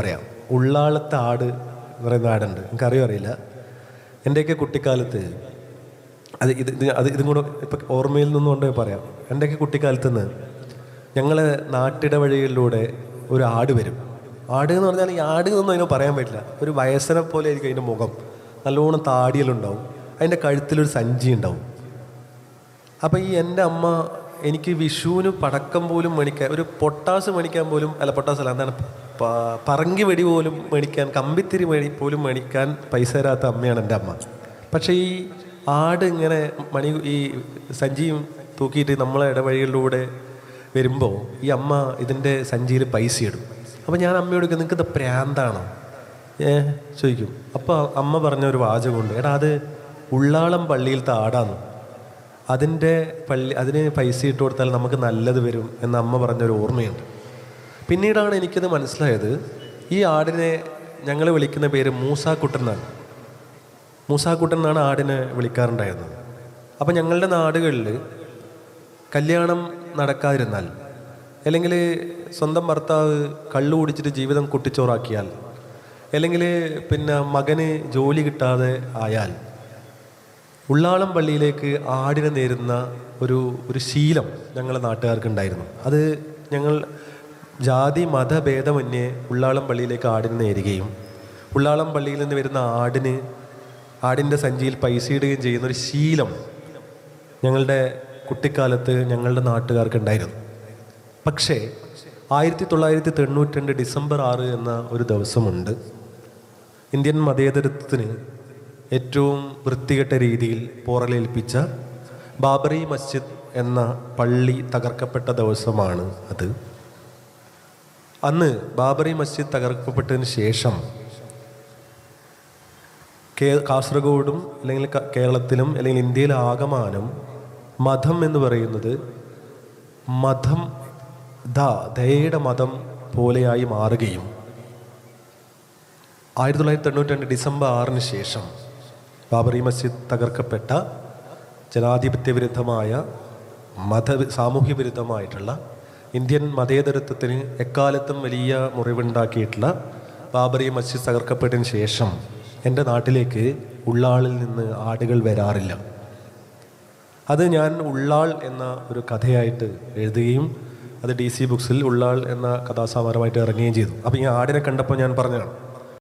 പറയാം. ഉള്ളാളത്തെ ആട് പറയുന്ന ആടുണ്ട്. എനിക്കറിയോ അറിയില്ല. എന്റെയൊക്കെ കുട്ടിക്കാലത്ത് അത് ഇത് അത് ഇതും കൂടെ ഇപ്പം ഓർമ്മയിൽ നിന്നുകൊണ്ട് പറയാം. എന്റെയൊക്കെ കുട്ടിക്കാലത്ത് നിന്ന് ഞങ്ങൾ നാട്ടിടവഴികളിലൂടെ ഒരു ആട് വരും. ആട് എന്ന് പറഞ്ഞാൽ ഈ ആട് എന്നൊന്നും അതിനെ പറയാൻ പറ്റില്ല. ഒരു വയസ്സനെ പോലെ ആയിരിക്കും അതിന്റെ മുഖം. നല്ലോണം താടിയിലുണ്ടാവും അതിന്റെ കഴുത്തിലൊരു സഞ്ചി ഉണ്ടാവും. അപ്പം ഈ എന്റെ അമ്മ എനിക്ക് വിഷുവിന് പടക്കം പോലും മേടിക്കാൻ ഒരു പൊട്ടാസ് മേടിക്കാൻ പോലും അല്ല പൊട്ടാസ് അല്ല എന്താണ് പറങ്കി വെടി പോലും മേടിക്കാൻ കമ്പിത്തിരി മേടി പോലും മേടിക്കാൻ പൈസ തരാത്ത അമ്മയാണ് എന്റെ അമ്മ. പക്ഷേ ഈ ആട് ഇങ്ങനെ മണി ഈ സഞ്ചിയും തൂക്കിയിട്ട് നമ്മളെ ഇടവഴികളിലൂടെ വരുമ്പോൾ ഈ അമ്മ ഇതിന്റെ സഞ്ചിയിൽ പൈസ ഇടും. അപ്പോൾ ഞാൻ അമ്മയോട് നിങ്ങൾക്ക് ഇത് പ്രാന്താണോ? ഏ? ചോദിക്കും. അപ്പോൾ അമ്മ പറഞ്ഞ ഒരു വാചകമുണ്ട്. എടാ അത് ഉള്ളാളം പള്ളിയിലത്തെ ആടാന്ന് അതിന്റെ പള്ളി അതിന് പൈസ ഇട്ട് കൊടുത്താൽ നമുക്ക് നല്ലത് വരും എന്ന് അമ്മ പറഞ്ഞൊരു ഓർമ്മയുണ്ട്. പിന്നീടാണ് എനിക്കത് മനസ്സിലായത്. ഈ ആടിനെ ഞങ്ങൾ വിളിക്കുന്ന പേര് മൂസാക്കുട്ടൻ എന്നാണ്. മൂസാക്കുട്ടൻ എന്നാണ് ആടിനെ വിളിക്കാറുണ്ടായിരുന്നത്. അപ്പം ഞങ്ങളുടെ നാടുകളിൽ കല്യാണം നടക്കാതിരുന്നാൽ അല്ലെങ്കിൽ സ്വന്തം ഭർത്താവ് കള്ളു കുടിച്ചിട്ട് ജീവിതം കുട്ടിച്ചോറാക്കിയാൽ അല്ലെങ്കിൽ പിന്നെ മകന് ജോലി കിട്ടാതെ ആയാൽ ഉള്ളാളം പള്ളിയിലേക്ക് ആടിനെ നേരുന്ന ഒരു ഒരു ശീലം ഞങ്ങളുടെ നാട്ടുകാർക്ക് ഉണ്ടായിരുന്നു അത് ഞങ്ങൾ ജാതി മതഭേദമന്യേ ഉള്ളാളം പള്ളിയിലേക്ക് ആടിനെ നേരുകയും ഉള്ളാളം പള്ളിയിൽ നിന്ന് വരുന്ന ആടിന് ആടിന്റെ സഞ്ചിയിൽ പൈസ ഇടുകയും ചെയ്യുന്ന ഒരു ശീലം ഞങ്ങളുടെ കുട്ടിക്കാലത്ത് ഞങ്ങളുടെ നാട്ടുകാർക്ക് ഉണ്ടായിരുന്നു. പക്ഷേ ആയിരത്തി തൊള്ളായിരത്തി തൊണ്ണൂറ്റി രണ്ട് ഡിസംബർ ആറ് എന്ന ഒരു ദിവസമുണ്ട്. ഇന്ത്യൻ മതേതരത്വത്തിന് ഏറ്റവും വൃത്തികെട്ട രീതിയിൽ പോറലേൽപ്പിച്ച ബാബറി മസ്ജിദ് എന്ന പള്ളി തകർക്കപ്പെട്ട ദിവസമാണ് അത്. അന്ന് ബാബറി മസ്ജിദ് തകർക്കപ്പെട്ടതിന് ശേഷം കേ കാസർഗോഡും അല്ലെങ്കിൽ കേരളത്തിലും അല്ലെങ്കിൽ ഇന്ത്യയിലെ ആകമാനം മതം എന്ന് പറയുന്നത് മതം ദ ദയയുടെ മതം പോലെയായി മാറുകയും ആയിരത്തി തൊള്ളായിരത്തി തൊണ്ണൂറ്റി രണ്ട് ഡിസംബർ ആറിന് ശേഷം ബാബറി മസ്ജിദ് തകർക്കപ്പെട്ട ജനാധിപത്യ വിരുദ്ധമായ മത സാമൂഹ്യ വിരുദ്ധമായിട്ടുള്ള ഇന്ത്യൻ മതേതരത്വത്തിന് എക്കാലത്തും വലിയ മുറിവുണ്ടാക്കിയിട്ടുള്ള ബാബറി മസ്ജിദ് തകർക്കപ്പെട്ടതിന് ശേഷം എന്റെ നാട്ടിലേക്ക് ഉള്ളാളിൽ നിന്ന് ആടുകൾ വരാറില്ല. അത് ഞാൻ ഉള്ളാൾ എന്ന ഒരു കഥയായിട്ട് എഴുതുകയും അത് ഡി സി ബുക്സിൽ ഉള്ളാൾ എന്ന കഥാസാമാരമായിട്ട് ഇറങ്ങുകയും ചെയ്തു. അപ്പോൾ ഈ ആടിനെ കണ്ടപ്പോൾ ഞാൻ പറഞ്ഞതാണ്